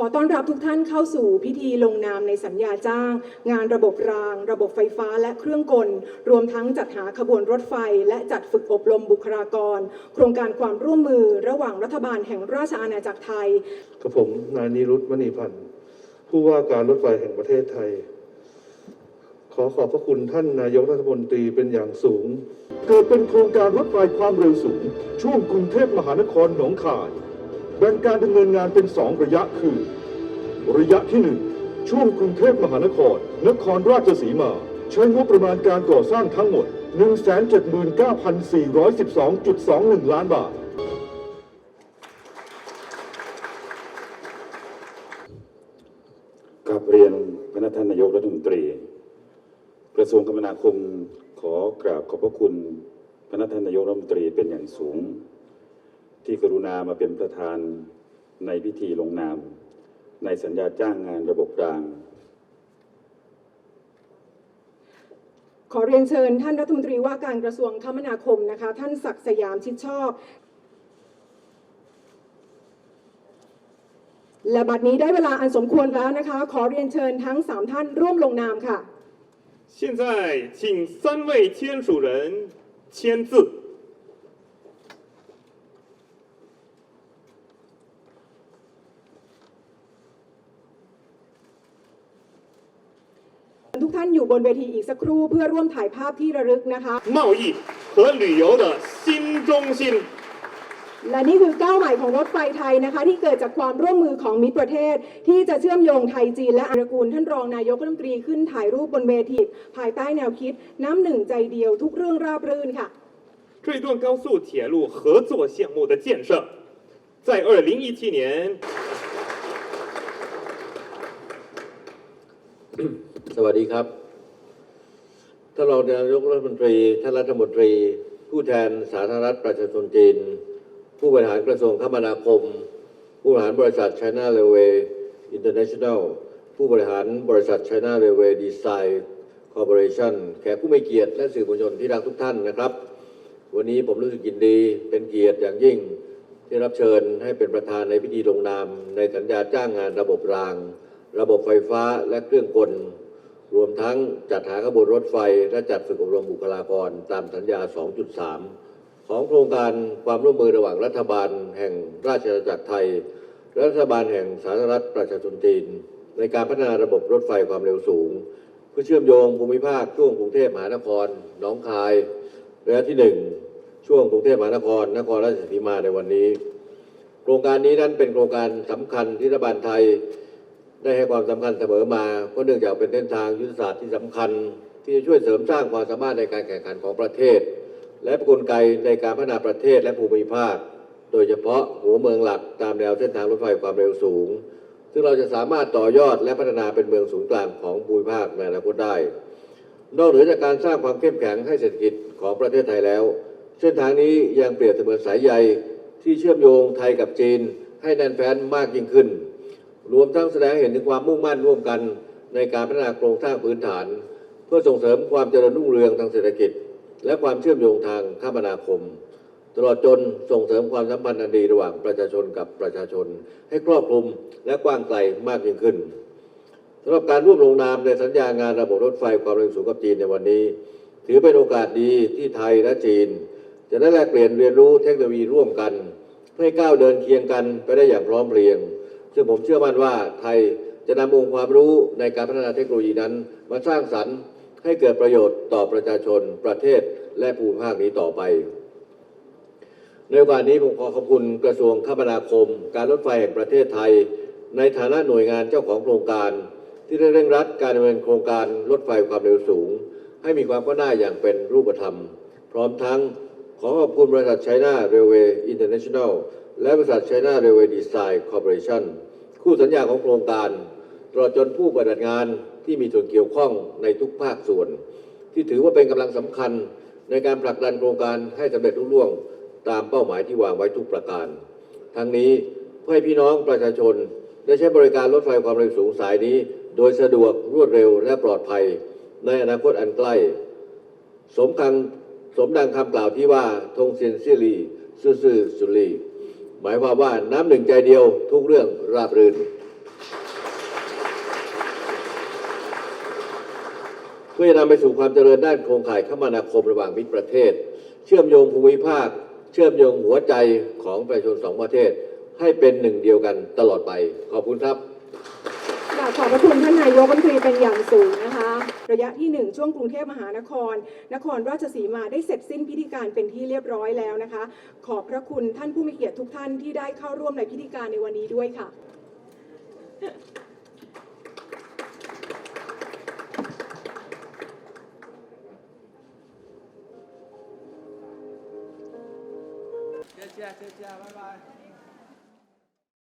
ขอต้อนรับทุกท่านเข้าสู่พิธีลงนามในสัญญาจ้าง งานระบบราง ระบบไฟฟ้าและเครื่องกล รวมทั้งจัดหาขบวนรถไฟ และจัดฝึกอบรมบุคลากร โครงการความร่วมมือระหว่างรัฐบาลแห่งราชอาณาจักรไทยกับผมนายนิรุตมณีพันธ์ผู้ว่าการรถไฟแห่งประเทศไทย ขอขอบพระคุณท่านนายกรัฐมนตรีเป็นอย่างสูง เกิดเป็นโครงการรถไฟความเร็วสูง ช่วงกรุงเทพมหานครหนองคาย แบ่งการดำเนินงานเป็น 2 ระยะคือ ระยะที่ 1 ช่วงกรุงเทพมหานคร นครราชสีมา ใช้งบประมาณการก่อสร้างทั้งหมด 179,412.21 ล้านบาท กับเรียนพระท่านนายกรัฐมนตรี กระทรวงคมนาคมขอกราบขอบพระคุณพระท่านนายกรัฐมนตรีเป็นอย่างสูง ที่กรุณามาเป็นประธานในพิธีลงนาม ในสัญญาจ้างงานระบบราง ขอเรียนเชิญท่านรัฐมนตรีว่าการกระทรวงคมนาคมนะคะ ท่านศักดิ์สยามชิดชอบ และบัดนี้ได้เวลาอันสมควรแล้วนะคะ ขอเรียนเชิญทั้งสามท่านร่วมลงนามค่ะ 现在，请三位签署人签字。 ทุกท่านอยู่บนเวทีอีกสักครู่เพื่อร่วมถ่ายภาพที่ระลึกนะคะ 贸易和旅游的新中心。 และนี่คือก้าวใหม่ของรถไฟไทยนะคะ ที่เกิดจากความร่วมมือของมิตรประเทศ ที่จะเชื่อมโยงไทยจีนและอารากูล ท่านรองนายกรัฐมนตรีขึ้นถ่ายรูปบนเวที ภายใต้แนวคิด น้ำหนึ่งใจเดียวทุกเรื่องราบรื่นค่ะ 这段高速铁路合作项目的建设，在二零一七年 สวัสดีครับท่านรองนายกรัฐมนตรีท่านรัฐมนตรี ผู้แทนสาธารณรัฐประชาชนจีน ผู้บริหารกระทรวงคมนาคม ผู้บริหารบริษัท China Railway International ผู้บริหารบริษัท China Railway Design Corporation แขกผู้มีเกียรติและสื่อมวลชนที่รักทุกท่านนะครับ วันนี้ผมรู้สึกยินดีเป็นเกียรติอย่างยิ่ง ที่รับเชิญให้เป็นประธานในพิธีลงนาม ในสัญญาจ้างงานระบบราง ระบบไฟฟ้าและเครื่องกล รวมทั้งจัดหาขบวนรถไฟ และจัดฝึกอบรมบุคลากรตามสัญญา 2.3 ของโครงการความร่วมมือระหว่างรัฐบาลแห่งราชอาณาจักรไทย รัฐบาลแห่งสาธารณรัฐประชาชนจีน ในการพัฒนาระบบรถไฟความเร็วสูง เพื่อเชื่อมโยงภูมิภาคช่วงกรุงเทพมหานครหนองคายระยะที่ 1 ช่วงกรุงเทพมหานคร นครราชสีมาในวันนี้ โครงการนี้นั้นเป็นโครงการสำคัญที่รัฐบาลไทย ได้ให้ความสำคัญเสมอมาเพราะเนื่องจากเป็นเส้นทางยุทธศาสตร์ที่สำคัญ ที่จะช่วยเสริมสร้างความสามารถในการแข่งขันของประเทศ และเป็นกลไกในการพัฒนาประเทศและภูมิภาค โดยเฉพาะหัวเมืองหลักตามแนวเส้นทางรถไฟความเร็วสูง ซึ่งเราจะสามารถต่อยอดและพัฒนาเป็นเมืองศูนย์กลางของภูมิภาคในอนาคตได้ นอกเหนือจากการสร้างความเข้มแข็งให้เศรษฐกิจของประเทศไทยแล้ว เส้นทางนี้ยังเปรียบเสมือนสายใยที่เชื่อมโยงไทยกับจีนให้แน่นแฟ้นมากยิ่งขึ้น รวมทั้งแสดงเห็นถึงความมุ่งมั่นร่วมกันในการพัฒนาโครงสร้างพื้นฐาน เพื่อส่งเสริมความเจริญรุ่งเรืองทางเศรษฐกิจ และความเชื่อมโยงทางคมนาคม ตลอดจนส่งเสริมความสัมพันธ์อันดีระหว่างประชาชนกับประชาชน ให้ครอบคลุมและกว้างไกลมากยิ่งขึ้นสำหรับการร่วมลงนามในสัญญางานระบบรถไฟความเร็วสูงกับจีนในวันนี้ ถือเป็นโอกาสดีที่ไทยและจีน จะได้แลกเปลี่ยนเรียนรู้เทคโนโลยีร่วมกัน เพื่อให้ก้าวเดินเคียงกันไปได้อย่างพร้อมเพรียง ซึ่งผมเชื่อมั่นว่าไทยจะนำองค์ความรู้ในการพัฒนาเทคโนโลยีนั้น มาสร้างสรรค์ให้เกิดประโยชน์ต่อประชาชน ประเทศและภูมิภาคนี้ต่อไป ในโอกาสนี้ผมขอขอบคุณกระทรวงคมนาคม การรถไฟแห่งประเทศไทย ในฐานะหน่วยงานเจ้าของโครงการ ที่ได้เร่งรัดการดำเนินโครงการรถไฟความเร็วสูง ให้มีความก้าวหน้าอย่างเป็นรูปธรรม พร้อมทั้ง ขอขอบคุณบริษัท China Railway International แนลและบริษัท China Railway Design Corporation คู่สัญญาของโครงการตลอดจนผู้ปฏิบัติงานที่มีส่วนเกี่ยวข้องในทุกภาคส่วน ที่ถือว่าเป็นกำลังสำคัญในการผลักดันโครงการให้สำเร็จรุ่งร่วง ตามเป้าหมายที่วางไว้ทุกประการ ทั้งนี้เพื่อให้พี่น้องประชาชนได้ใช้บริการรถไฟความเร็วสูงสายนี้ โดยสะดวกรวดเร็วและปลอดภัย ในอนาคตอันใกล้ สมคัง สมดังคำกล่าวที่ว่าทงเซียนซีรีซื่อสุรีหมายความว่าน้ำหนึ่งใจเดียวทุกเรื่องราบรื่นเพื่อนำไปสู่ความเจริญด้านโครงข่ายคมนาคมระหว่างมิตรประเทศ เชื่อมโยงภูมิภาค เชื่อมโยงหัวใจของประชาชนสองประเทศ ให้เป็นหนึ่งเดียวกันตลอดไป ขอบคุณครับ ขอบพระคุณท่านนายกรัฐมนตรีเป็นอย่างสูงนะคะ ระยะที่ 1 ช่วงกรุงเทพมหานคร นครราชสีมาได้เสร็จสิ้นพิธีการเป็นที่เรียบร้อยแล้วนะคะ ขอบพระคุณท่านผู้มีเกียรติทุกท่านที่ได้เข้าร่วมในพิธีการในวันนี้ด้วยค่ะ 谢谢谢谢，拜拜。